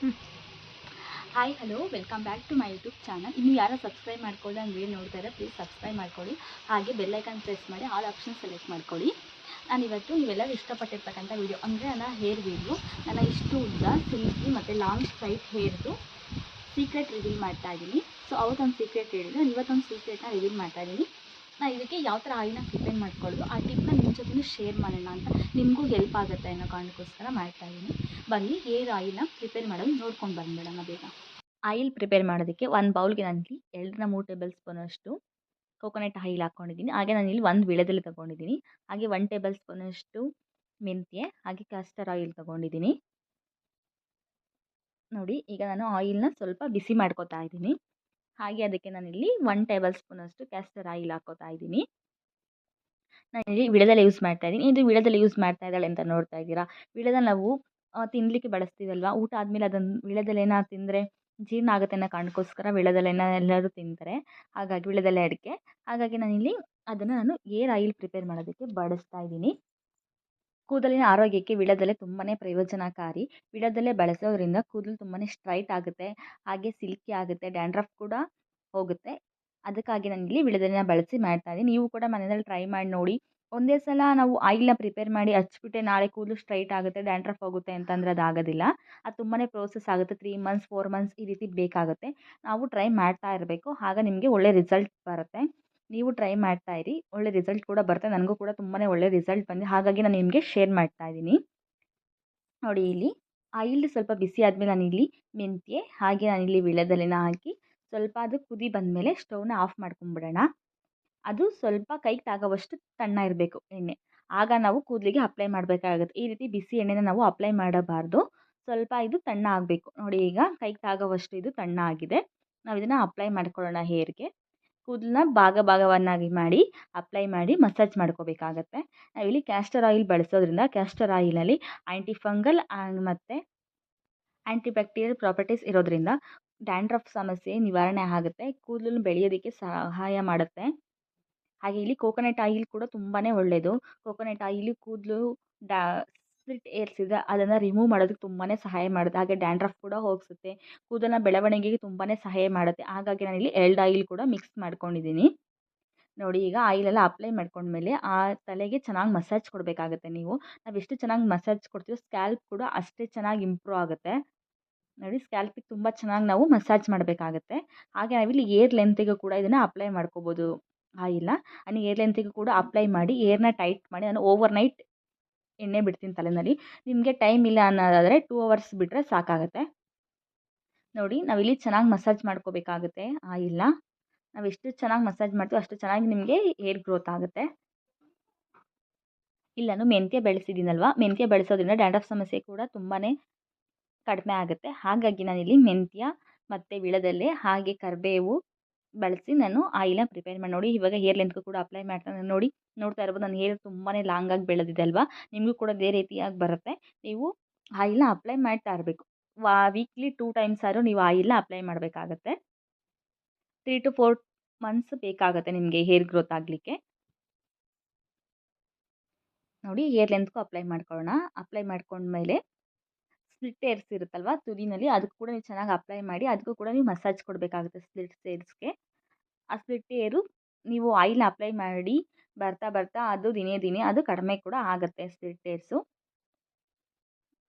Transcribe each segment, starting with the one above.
Hi hello welcome back to my YouTube channel ಇನ್ನು ಯಾರು subscribe ಮಾಡ್ಕೊಳ್ಳಿ ಅಂದ್ರೆ ವೀಡಿಯೋ ನೋಡ್ತಾ ಇದ್ದಾರೆ ಪ್ಲೀಸ್ ಸಬ್ಸ್ಕ್ರೈಬ್ ಮಾಡ್ಕೊಳ್ಳಿ. ಹಾಗೆ ಬೆಲ್ಲೈಕನ್ ಪ್ರೆಸ್ ಮಾಡಿ ಆಲ್ ಆಪ್ಷನ್ ಸೆಲೆಕ್ಟ್ ಮಾಡ್ಕೊಳ್ಳಿ. ನಾನು ಇವತ್ತು ನೀವೆಲ್ಲರೂ ಇಷ್ಟಪಟ್ಟಿರ್ತಕ್ಕಂಥ ವೀಡಿಯೋ ಅಂದರೆ ನನ್ನ ಹೇರ್ ವೀಡಿಯೋ ನನ್ನ ಇಷ್ಟು ಉದ್ದ ಸಿಲ್ಕಿ ಮತ್ತು ಲಾಂಗ್ ಸ್ಟ್ರೈಟ್ ಹೇರ್ದು ಸೀಕ್ರೆಟ್ ರಿವೀಲ್ ಮಾಡ್ತಾ ಇದ್ದೀನಿ. ಸೊ ಅವತ್ತೊಂದು ಸೀಕ್ರೆಟ್ ನಾನು ಇವತ್ತೊಂದು ಸೀಕ್ರೆಟ್ನ ರಿವೀಲ್ ಮಾಡ್ತಾ ಇದ್ದೀನಿ. ನಾನು ಇದಕ್ಕೆ ಯಾವ ಥರ ಆಯಿಲ್ನ ಪ್ರಿಪೇರ್ ಮಾಡ್ಕೊಳ್ಳೋದು, ಆ ಟಿಪ್ನ ನಿಮ್ಮ ಜೊತೆ ಶೇರ್ ಮಾಡೋಣ ಅಂತ ನಿಮಗೂ ಹೆಲ್ಪ್ ಆಗುತ್ತೆ ಅನ್ನೋ ಕಾರಣಕ್ಕೋಸ್ಕರ ಮಾಡ್ತಾ ಇದ್ದೀನಿ ಬನ್ನಿ, ಹೇರ್ ಆಯಿಲ್ನ ಪ್ರಿಪೇರ್ ಮಾಡೋದು ನೋಡ್ಕೊಂಡು ಬಂದ್ಬಿಡೋಣ ಬೇಗ ಆಯಿಲ್ ಪ್ರಿಪೇರ್ ಮಾಡೋದಕ್ಕೆ ಒಂದು ಬೌಲ್ಗೆ ನಾನಿಲ್ಲಿ ಎರಡರಿಂದ ಮೂರು ಟೇಬಲ್ ಸ್ಪೂನಷ್ಟು ಕೋಕೋನಟ್ ಆಯಿಲ್ ಹಾಕ್ಕೊಂಡಿದ್ದೀನಿ ಹಾಗೆ ನಾನಿಲ್ಲಿ ಒಂದು ವಿಳೆದಲ್ಲಿ ತೊಗೊಂಡಿದ್ದೀನಿ. ಹಾಗೆ ಒನ್ ಟೇಬಲ್ ಸ್ಪೂನಷ್ಟು ಮೆಂತ್ಯ, ಹಾಗೆ ಕ್ಯಾಸ್ಟರ್ ಆಯಿಲ್ ತೊಗೊಂಡಿದ್ದೀನಿ. ನೋಡಿ, ಈಗ ನಾನು ಆಯಿಲ್ನ ಸ್ವಲ್ಪ ಬಿಸಿ ಮಾಡ್ಕೊತಾ ಇದ್ದೀನಿ ಹಾಗೆ ಅದಕ್ಕೆ ನಾನಿಲ್ಲಿ ಒನ್ ಟೇಬಲ್ ಸ್ಪೂನ್ ಅಷ್ಟು ಕ್ಯಾಸ್ಟರ್ ಆಯಿಲ್ ಹಾಕೋತಾ ಇದ್ದೀನಿ. ನಾನಿಲ್ಲಿ ವಿಳದಲ್ಲಿ ಯೂಸ್ ಮಾಡ್ತಾ ಇದ್ದೀನಿ. ಇದು ವಿಳದಲ್ಲಿ ಯೂಸ್ ಮಾಡ್ತಾ ಇದ್ದಾಳೆ ಅಂತ ನೋಡ್ತಾ ಇದ್ದೀರಾ? ವಿಳದ ನಾವು ತಿನ್ನಲಿಕ್ಕೆ ಬಳಸ್ತೀವಲ್ವಾ? ಊಟ ಆದಮೇಲೆ ಅದನ್ನು ವಿಳದಲ್ಲೇನ ತಿಂದರೆ ಜೀರ್ಣ ಆಗುತ್ತೆ ಅನ್ನೋ ಕಾರಣಕ್ಕೋಸ್ಕರ ವಿಳದಲ್ಲೇನ ಎಲ್ಲರೂ ತಿಂತಾರೆ. ಹಾಗಾಗಿ ವಿಳದಲ್ಲೇ ಅಡಿಕೆ. ಹಾಗಾಗಿ ನಾನಿಲ್ಲಿ ಅದನ್ನು ನಾನು ಏರ್ ಆಯಿಲ್ ಪ್ರಿಪೇರ್ ಮಾಡೋದಕ್ಕೆ ಬಳಸ್ತಾ ಇದ್ದೀನಿ. ಕೂದಲಿನ ಆರೋಗ್ಯಕ್ಕೆ ವಿಳೆದೆಲೆ ತುಂಬಾ ಪ್ರಯೋಜನಕಾರಿ. ವಿಳೆದೆಲೆ ಬಳಸೋದ್ರಿಂದ ಕೂದಲು ತುಂಬಾ ಸ್ಟ್ರೈಟ್ ಆಗುತ್ತೆ, ಹಾಗೆ ಸಿಲ್ಕಿ ಆಗುತ್ತೆ, ಡ್ಯಾಂಡ್ರಫ್ ಕೂಡ ಹೋಗುತ್ತೆ. ಅದಕ್ಕಾಗಿ ನಾನಿಲ್ಲಿ ವಿಳೆದೆಲೆನ ಬಳಸಿ ಮಾಡ್ತಾ ಇದ್ದೀನಿ. ನೀವು ಕೂಡ ಮನೆಯಲ್ಲಿ ಟ್ರೈ ಮಾಡಿ ನೋಡಿ. ಒಂದೇ ಸಲ ನಾವು ಆಯಿಲ್ನ ಪ್ರಿಪೇರ್ ಮಾಡಿ ಹಚ್ಬಿಟ್ಟೆ ನಾಳೆ ಕೂದಲು ಸ್ಟ್ರೈಟ್ ಆಗುತ್ತೆ, ಡ್ಯಾಂಡ್ರಫ್ ಹೋಗುತ್ತೆ ಅಂತಂದರೆ ಅದು ಆಗೋದಿಲ್ಲ. ಅದು ತುಂಬಾ ಪ್ರೋಸೆಸ್ ಆಗುತ್ತೆ, ತ್ರೀ ಮಂತ್ಸ್, ಫೋರ್ ಮಂತ್ಸ್ ಈ ರೀತಿ ಬೇಕಾಗುತ್ತೆ. ನಾವು ಟ್ರೈ ಮಾಡ್ತಾ ಇರಬೇಕು. ಆಗ ನಿಮಗೆ ಒಳ್ಳೆ ರಿಸಲ್ಟ್ ಬರುತ್ತೆ. ನೀವು ಟ್ರೈ ಮಾಡ್ತಾ ಇರಿ. ಒಳ್ಳೆ ರಿಸಲ್ಟ್ ಕೂಡ ಬರುತ್ತೆ. ನನಗೂ ಕೂಡ ತುಂಬಾ ಒಳ್ಳೆ ರಿಸಲ್ಟ್ ಬಂದಿದೆ. ಹಾಗಾಗಿ ನಾನು ನಿಮಗೆ ಶೇರ್ ಮಾಡ್ತಾ ಇದ್ದೀನಿ. ನೋಡಿ ಇಲ್ಲಿ ಆಯಿಲ್ ಸ್ವಲ್ಪ ಬಿಸಿ ಆದಮೇಲೆ ನಾನಿಲ್ಲಿ ಮೆಂತ್ಯೆ, ಹಾಗೆ ನಾನಿಲ್ಲಿ ವಿಳೆದೆಲೆನ ಹಾಕಿ, ಸ್ವಲ್ಪ ಅದು ಕುದಿ ಬಂದಮೇಲೆ ಸ್ಟೌವ್ನ ಆಫ್ ಮಾಡ್ಕೊಂಬಿಡೋಣ. ಅದು ಸ್ವಲ್ಪ ಕೈಗೆ ತಾಗೋವಷ್ಟು ತಣ್ಣ ಇರಬೇಕು ಎಣ್ಣೆ. ಆಗ ನಾವು ಕೂದಲಿಗೆ ಅಪ್ಲೈ ಮಾಡಬೇಕಾಗುತ್ತೆ. ಈ ರೀತಿ ಬಿಸಿ ಎಣ್ಣೆನ ನಾವು ಅಪ್ಲೈ ಮಾಡಬಾರ್ದು. ಸ್ವಲ್ಪ ಇದು ತಣ್ಣ ಆಗಬೇಕು. ನೋಡಿ ಈಗ ಕೈಗೆ ತಾಗೋವಷ್ಟು ಇದು ತಣ್ಣ ಆಗಿದೆ. ನಾವು ಇದನ್ನು ಅಪ್ಲೈ ಮಾಡ್ಕೊಳ್ಳೋಣ ಹೇರ್ಗೆ ಕೂದಲನ್ನ ಭಾಗ ಭಾಗವನ್ನಾಗಿ ಮಾಡಿ ಅಪ್ಲೈ ಮಾಡಿ ಮಸಾಜ್ ಮಾಡ್ಕೋಬೇಕಾಗತ್ತೆ. ನಾವಿಲ್ಲಿ ಕ್ಯಾಸ್ಟರ್ ಆಯಿಲ್ ಬಳಸೋದ್ರಿಂದ ಕ್ಯಾಸ್ಟರ್ ಆಯಿಲಲ್ಲಿ ಆ್ಯಂಟಿ ಫಂಗಲ್ ಮತ್ತು ಆ್ಯಂಟಿ ಬ್ಯಾಕ್ಟೀರಿಯಲ್ ಪ್ರಾಪರ್ಟೀಸ್ ಇರೋದ್ರಿಂದ ಡ್ಯಾಂಡ್ರಫ್ ಸಮಸ್ಯೆ ನಿವಾರಣೆ ಆಗುತ್ತೆ. ಕೂದಲನ್ನು ಬೆಳೆಯೋದಕ್ಕೆ ಸಹಾಯ ಮಾಡುತ್ತೆ. ಹಾಗೆ ಇಲ್ಲಿ ಕೋಕೋನಟ್ ಆಯಿಲ್ ಕೂಡ ತುಂಬಾ ಒಳ್ಳೆಯದು ಕೋಕೋನಟ್ ಆಯಿಲ್ ಕೂದಲು ಡಾ ಸ್ಪ್ಲಿಟ್ ಏರ್ಸ್ ಇದೆ ಅದನ್ನು ರಿಮೂವ್ ಮಾಡೋದಕ್ಕೆ ತುಂಬಾ ಸಹಾಯ ಮಾಡುತ್ತೆ. ಹಾಗೆ ಡ್ಯಾಂಡ್ರಫ್ ಕೂಡ ಹೋಗಿಸುತ್ತೆ. ಕೂದಲಿನ ಬೆಳವಣಿಗೆಗೆ ತುಂಬಾ ಸಹಾಯ ಮಾಡುತ್ತೆ. ಹಾಗಾಗಿ ನಾನಿಲ್ಲಿ ಎಲ್ಡ್ ಆಯಿಲ್ ಕೂಡ ಮಿಕ್ಸ್ ಮಾಡ್ಕೊಂಡಿದ್ದೀನಿ. ನೋಡಿ, ಈಗ ಆಯಿಲೆಲ್ಲ ಅಪ್ಲೈ ಮಾಡ್ಕೊಂಡ್ಮೇಲೆ ಆ ತಲೆಗೆ ಚೆನ್ನಾಗಿ ಮಸಾಜ್ ಕೊಡಬೇಕಾಗುತ್ತೆ ನೀವು. ನಾವು ಎಷ್ಟು ಚೆನ್ನಾಗಿ ಮಸಾಜ್ ಕೊಡ್ತೀವೋ ಸ್ಕ್ಯಾಲ್ಪ್ ಕೂಡ ಅಷ್ಟೇ ಚೆನ್ನಾಗಿ ಇಂಪ್ರೂವ್ ಆಗುತ್ತೆ. ನೋಡಿ ಸ್ಕ್ಯಾಲ್ಪಿಗೆ ತುಂಬ ಚೆನ್ನಾಗಿ ನಾವು ಮಸಾಜ್ ಮಾಡಬೇಕಾಗತ್ತೆ. ಹಾಗೆ ನಾವಿಲ್ಲಿ ಏರ್ ಲೆಂತಿಗೂ ಕೂಡ ಇದನ್ನು ಅಪ್ಲೈ ಮಾಡ್ಕೋಬೋದು. ಆಯಿಲ್ನ ನಾನು ಏರ್ ಲೆಂತಿಗೂ ಕೂಡ ಅಪ್ಲೈ ಮಾಡಿ ಏರ್ನ ಟೈಟ್ ಮಾಡಿ, ನಾನು ಓವರ್ ನೈಟ್ ಎಣ್ಣೆ ಬಿಡ್ತೀನಿ ತಲೆನಲ್ಲಿ. ನಿಮಗೆ ಟೈಮ್ ಇಲ್ಲ ಅನ್ನೋದಾದರೆ ಟೂ ಅವರ್ಸ್ ಬಿಟ್ಟರೆ ಸಾಕಾಗುತ್ತೆ. ನೋಡಿ, ನಾವಿಲ್ಲಿ ಚೆನ್ನಾಗಿ ಮಸಾಜ್ ಮಾಡ್ಕೋಬೇಕಾಗುತ್ತೆ. ಆಯಿಲ್ಲ ನಾವು ಎಷ್ಟು ಚೆನ್ನಾಗಿ ಮಸಾಜ್ ಮಾಡ್ತೀವೋ ಅಷ್ಟು ಚೆನ್ನಾಗಿ ನಿಮಗೆ ಹೇರ್ ಗ್ರೋತ್ ಆಗುತ್ತೆ. ಇಲ್ಲ, ನಾನು ಮೆಂತ್ಯ ಬೆಳೆಸಿದ್ದೀನಲ್ವ? ಮೆಂತ್ಯ ಬೆಳೆಸೋದ್ರಿಂದ ಡ್ಯಾಂಡ್ರಫ್ ಸಮಸ್ಯೆ ಕೂಡ ತುಂಬಾ ಕಡಿಮೆ ಆಗುತ್ತೆ. ಹಾಗಾಗಿ ನಾನಿಲ್ಲಿ ಮೆಂತ್ಯ ಮತ್ತು ವಿಳದಲ್ಲೇ ಹಾಗೆ ಕರಿಬೇವು ಬಳಸಿ ನಾನು ಆಯಿಲ್ನ ಪ್ರಿಪೇರ್ ಮಾಡಿ ನೋಡಿ, ಇವಾಗ ಹೇರ್ ಲೆಂತ್ಗೂ ಕೂಡ ಅಪ್ಲೈ ಮಾಡ್ತಾನೆ ನೋಡಿ, ನೋಡ್ತಾ ಇರ್ಬೋದು ನನ್ನ ಹೇರ್ ತುಂಬಾ ಲಾಂಗಾಗಿ ಬೆಳೆದಿದೆ ಅಲ್ವಾ? ನಿಮಗೂ ಕೂಡ ಅದೇ ರೀತಿಯಾಗಿ ಬರುತ್ತೆ. ನೀವು ಆಯಿಲ್ನ ಅಪ್ಲೈ ಮಾಡ್ತಾ ಇರಬೇಕು. ವಾ ವೀಕ್ಲಿ ಟೂ ಟೈಮ್ಸ್ ಆದರೂ ನೀವು ಆಯಿಲ್ನ ಅಪ್ಲೈ ಮಾಡಬೇಕಾಗತ್ತೆ. ತ್ರೀ ಟು ಫೋರ್ ಮಂತ್ಸ್ ಬೇಕಾಗುತ್ತೆ ನಿಮಗೆ ಹೇರ್ ಗ್ರೋತ್ ಆಗಲಿಕ್ಕೆ. ನೋಡಿ ಹೇರ್ ಲೆಂತ್ಗೂ ಅಪ್ಲೈ ಮಾಡ್ಕೊಳ್ಳೋಣ. ಅಪ್ಲೈ ಮಾಡ್ಕೊಂಡ್ಮೇಲೆ ಸ್ಪ್ಲಿಟ್ ಏರ್ಸ್ ಇರುತ್ತಲ್ವ? ತುದಿನಲ್ಲಿ ಅದಕ್ಕೂ ಕೂಡ ನೀವು ಚೆನ್ನಾಗಿ ಅಪ್ಲೈ ಮಾಡಿ ಅದಕ್ಕೂ ಕೂಡ ನೀವು ಮಸಾಜ್ ಕೊಡಬೇಕಾಗುತ್ತೆ ಸ್ಪ್ಲಿಟ್ ಏರ್ಸ್ಗೆ ಆ ಸ್ಪ್ಲಿಟ್ ಏರು ನೀವು ಆಯಿಲ್ ಅಪ್ಲೈ ಮಾಡಿ ಬರ್ತಾ ಬರ್ತಾ ಅದು ದಿನೇ ದಿನೇ ಅದು ಕಡಿಮೆ ಕೂಡ ಆಗುತ್ತೆ ಸ್ಪ್ಲಿಟ್ ಏರ್ಸು.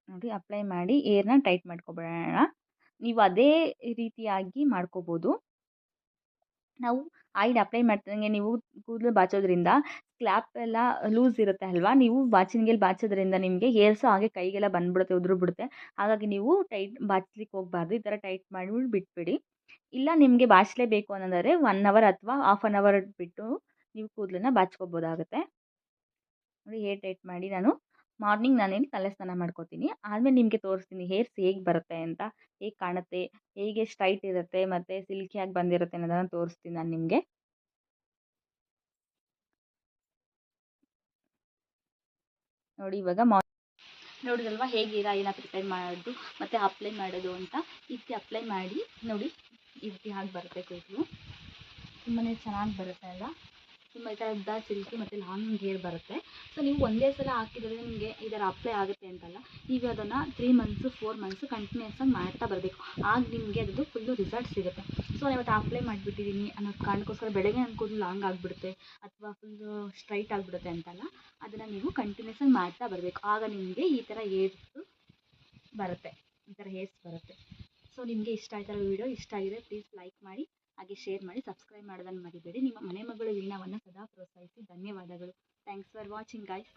ನೋಡಿ ಅಪ್ಲೈ ಮಾಡಿ ಏರ್ನ ಟೈಟ್ ಮಾಡ್ಕೊಬಿಡೋಣ. ನೀವು ಅದೇ ರೀತಿಯಾಗಿ ಮಾಡ್ಕೋಬೋದು. ನಾವು ಐಡ್ ಅಪ್ಲೈ ಮಾಡ್ತಿದ್ದಂಗೆ ನೀವು ಕೂದಲು ಬಾಚೋದ್ರಿಂದ ಸ್ಕ್ಲ್ಯಾಪ್ ಎಲ್ಲ ಲೂಸ್ ಇರುತ್ತೆ ಅಲ್ವಾ? ನೀವು ಬಾಚಿನ್ಗೆಲ್ ಬಾಚೋದ್ರಿಂದ ನಿಮಗೆ ಹೇರ್ಸು ಹಾಗೆ ಕೈಗೆಲ್ಲ ಬಂದ್ಬಿಡುತ್ತೆ ಉದುರು ಬಿಡುತ್ತೆ ಹಾಗಾಗಿ ನೀವು ಟೈಟ್ ಬಾಚ್ಲಿಕ್ಕೆ ಹೋಗಬಾರ್ದು. ಈ ಥರ ಟೈಟ್ ಮಾಡಿಬಿಟ್ಟು ಬಿಟ್ಬಿಡಿ. ಇಲ್ಲ ನಿಮಗೆ ಬಾಚಲೇಬೇಕು ಅನ್ನೋದಾದರೆ ಒನ್ ಅವರ್ ಅಥವಾ ಹಾಫ್ ಆನ್ ಅವರ್ ಬಿಟ್ಟು ನೀವು ಕೂದಲನ್ನ ಬಾಚ್ಕೋಬೋದಾಗುತ್ತೆ. ನೋಡಿ ಹೇರ್ ಟೈಟ್ ಮಾಡಿ ನಾನು ಮಾರ್ನಿಂಗ್ ನಾನೇನು ತಲೆ ಸ್ನಾನ ಮಾಡ್ಕೋತೀನಿ. ಆಮೇಲೆ ನಿಮಗೆ ತೋರಿಸ್ತೀನಿ ಹೇರ್ಸ್ ಹೇಗೆ ಬರುತ್ತೆ ಅಂತ, ಹೇಗೆ ಕಾಣುತ್ತೆ, ಹೇಗೆ ಸ್ಟ್ರೈಟ್ ಇರುತ್ತೆ, ಮತ್ತು ಸಿಲ್ಕಿಯಾಗಿ ಬಂದಿರುತ್ತೆ ಅನ್ನೋದನ್ನು ತೋರಿಸ್ತೀನಿ ನಾನು ನಿಮಗೆ. ನೋಡಿ ಇವಾಗ ಮಾ ನೋಡಿದಲ್ವಾ ಹೇಗೆ ಇರ ಆಯಿಲ್ನ ಪ್ರಿಪೇರ್ ಮಾಡೋದು, ಮತ್ತು ಅಪ್ಲೈ ಮಾಡೋದು ಅಂತ. ರೀತಿ ಅಪ್ಲೈ ಮಾಡಿ ನೋಡಿ ಈ ಹಾಗೆ ಬರುತ್ತೆ ಕೂದಲು ತುಂಬಾ ಚೆನ್ನಾಗಿ ಬರುತ್ತೆ ಅಲ್ಲ ತುಂಬ ಈ ಥರ ಉದ್ದ ಸಿಲ್ಕಿ ಮತ್ತು ಲಾಂಗ್ ಹೇರ್ ಬರುತ್ತೆ. ಸೊ ನೀವು ಒಂದೇ ಸಲ ಹಾಕಿದ್ರೆ ನಿಮಗೆ ಈ ಥರ ಅಪ್ಲೈ ಆಗುತ್ತೆ ಅಂತಲ್ಲ, ನೀವು ಅದನ್ನು three months four months continuous ಆಗಿ ಮಾಡ್ತಾ ಬರಬೇಕು. ಆಗ ನಿಮಗೆ ಅದು ಫುಲ್ಲು ರಿಸಲ್ಟ್ ಸಿಗುತ್ತೆ. ಸೊ ಇವತ್ತು ಅಪ್ಲೈ ಮಾಡಿಬಿಟ್ಟಿದ್ದೀನಿ ಅನ್ನೋದು ಕಾರಣಕ್ಕೋಸ್ಕರ ಬೆಳಗ್ಗೆ ಅನ್ಕೊಂಡು ಲಾಂಗ್ ಆಗಿಬಿಡುತ್ತೆ ಅಥವಾ ಫುಲ್ಲು ಸ್ಟ್ರೈಟ್ ಆಗಿಬಿಡುತ್ತೆ ಅಂತಲ್ಲ, ಅದನ್ನು ನೀವು ಕಂಟಿನ್ಯೂಸ್ ಆಗಿ ಮಾಡ್ತಾ ಬರಬೇಕು. ಆಗ ನಿಮಗೆ ಈ ಥರ ಏರ್ಸು ಬರುತ್ತೆ. ಈ ಥರ ಹೇರ್ಸ್ ಬರುತ್ತೆ. ಸೊ ನಿಮಗೆ ಇಷ್ಟ ಆಯ್ತಲ್ಲ ವಿಡಿಯೋ ಇಷ್ಟ ಆಗಿದೆ ಪ್ಲೀಸ್ ಲೈಕ್ ಮಾಡಿ. ಹಾಗೆ ಶೇರ್ ಮಾಡಿ ಸಬ್ಸ್ಕ್ರೈಬ್ ಮಾಡೋದನ್ನು ಮರಿಬೇಡಿ. ನಿಮ್ಮ ಮನೆ ಮಗಳು ವೀಣಾವನ್ನು ಸದಾ ಪ್ರೋತ್ಸಾಹಿಸಿ. ಧನ್ಯವಾದಗಳು. Thanks for watching guys